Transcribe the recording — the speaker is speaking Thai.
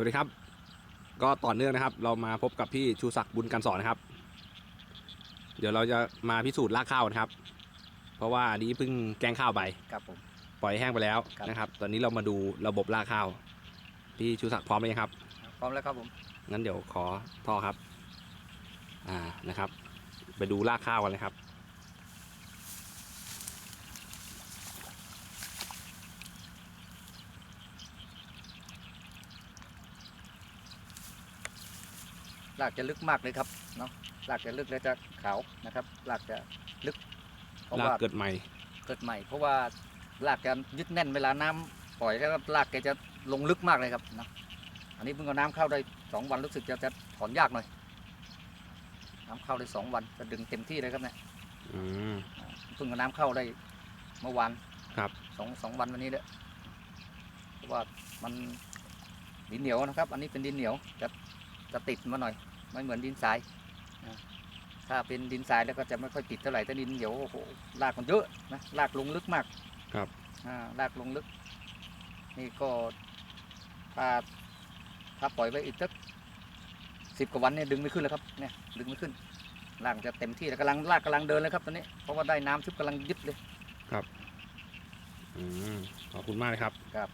วัสดีครับ ก็ต่อเนื่องนะครับ เรามาพบกับพี่ชูศักดิ์บุญกันสอนนะครับ เดี๋ยวเราจะมาพิสูจน์รากข้าวนะครับ เพราะว่าอันนี้เพิ่งแกงข้าวไปครับผม ปล่อยแห้งไปแล้วครับ นะครับ ตอนนี้เรามาดูระบบรากข้าว พี่ชูศักดิ์พร้อมไหมครับ พร้อมแล้วครับผมงั้นเดี๋ยวขอท่อครับ อ่านะครับ ไปดูรากข้าวกันเลยครับ รากจะลึกมากเลยครับเนาะรากจะลึกแล้วจะขาวนะครับรากจะลึกเพราะรากว่าเกิดใหม่ เกิดใหม่ เพราะว่ารากจะยึดแน่นเวลาน้ำปล่อยแล้วก็รากแกจะลงลึกมากเลยครับเนาะอันนี้เพิ่งเอาน้ำเข้าได้สองวันรู้สึกจะจะถอนยากหน่อย น้ำเข้าได้สองวันจะดึงเต็มที่เลยครับเนี่ย อืมอ่าเพิ่งเอาน้ำเข้าได้เมื่อวานครับ สองสองวันวันนี้เด้อเพราะว่ามันดินเหนียวนะครับ อันนี้เป็นดินเหนียวจะ จะติดมาหน่อยไม่เหมือนดินทรายนะถ้าเป็นดินทรายแล้วก็จะไม่ค่อยติดเท่าไหร่ถ้าดินเหนียวโอ้โหรากมันเยอะนะรากลงลึกมากครับอ่ารากลงลึก นี่ก็ถ้าถ้าปล่อยไว้อีกสักสิบกว่าวันเนี่ยดึงไม่ขึ้นแล้วครับเนี่ยดึงไม่ขึ้นรากจะเต็มที่แล้วกำลังรากกำลังเดินเลยครับตอนนี้เพราะว่าได้น้ำชุบกำลังยึดเลยอืมขอบคุณมากเลยครับครับ